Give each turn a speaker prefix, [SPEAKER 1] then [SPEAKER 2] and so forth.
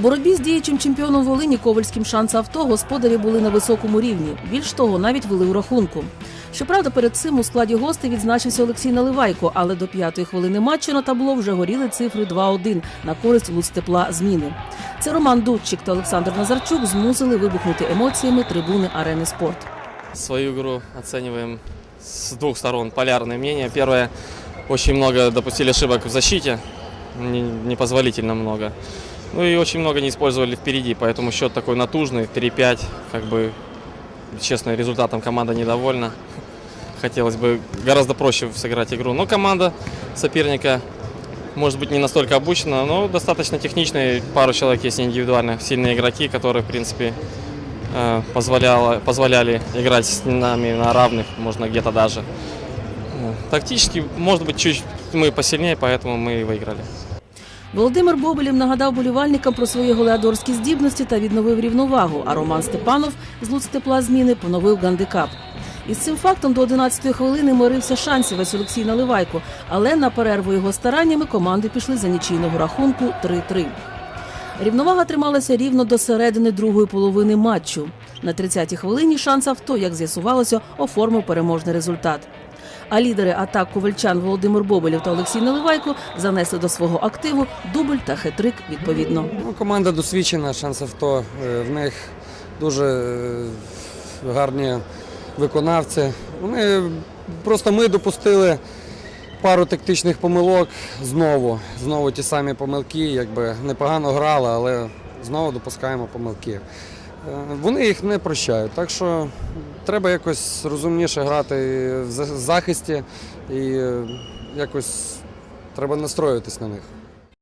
[SPEAKER 1] боротьбі з діючим чемпіоном Волині Ковальським шанс авто господарі були на високому рівні. Більш того, навіть вели у рахунку. Щоправда, перед цим у складі гостей відзначився Олексій Наливайко, але до п'ятої хвилини матчу на табло вже горіли цифри 2-1 на користь Луцтепла зміни. Це Роман Дудчик та Олександр Назарчук змусили вибухнути емоціями трибуни арени спорт.
[SPEAKER 2] Свою игру оцениваем с двух сторон. Полярное мнение. Первое, очень много допустили ошибок в защите, не- непозволительно много. Ну и очень много не использовали впереди, поэтому счет такой натужный, 3-5. Как бы, честно, результатом команда недовольна. Хотелось бы гораздо проще сыграть игру. Но команда соперника может быть не настолько обучена, но достаточно техничная. Пару человек есть индивидуально сильные игроки, которые, в принципе, э, позволяло, позволяли играть с нами на равных, можно где-то даже. Ну, Тактически, может быть, чуть мы посильнее, поэтому мы и выиграли.
[SPEAKER 1] Володимир Бобелєв нагадав болівальникам про свої голеадорські здібності та відновив рівновагу. А Роман Степанов з Луцтепла зміни поновив гандикап. Із цим фактом до 11-ї хвилини мирився шансівець Олексій Наливайко, але на перерву його стараннями команди пішли за нічийного рахунку 3-3. Рівновага трималася рівно до середини другої половини матчу. На 30-й хвилині шанс авто, як з'ясувалося, оформив переможний результат. А лідери атак ковальчан Володимир Бобелєв та Олексій Наливайко занесли до свого активу дубль та хитрик відповідно.
[SPEAKER 3] Ну, команда досвідчена, шанс авто. Е, В них дуже е, гарні виконавці. Вони просто ми допустили пару тактичних помилок знову. Знову ті самі помилки, якби непогано грали, але знову допускаємо помилки. Е, Вони їх не прощають. Так що треба якось розумніше грати в захисті і е, якось треба настроїтись на них.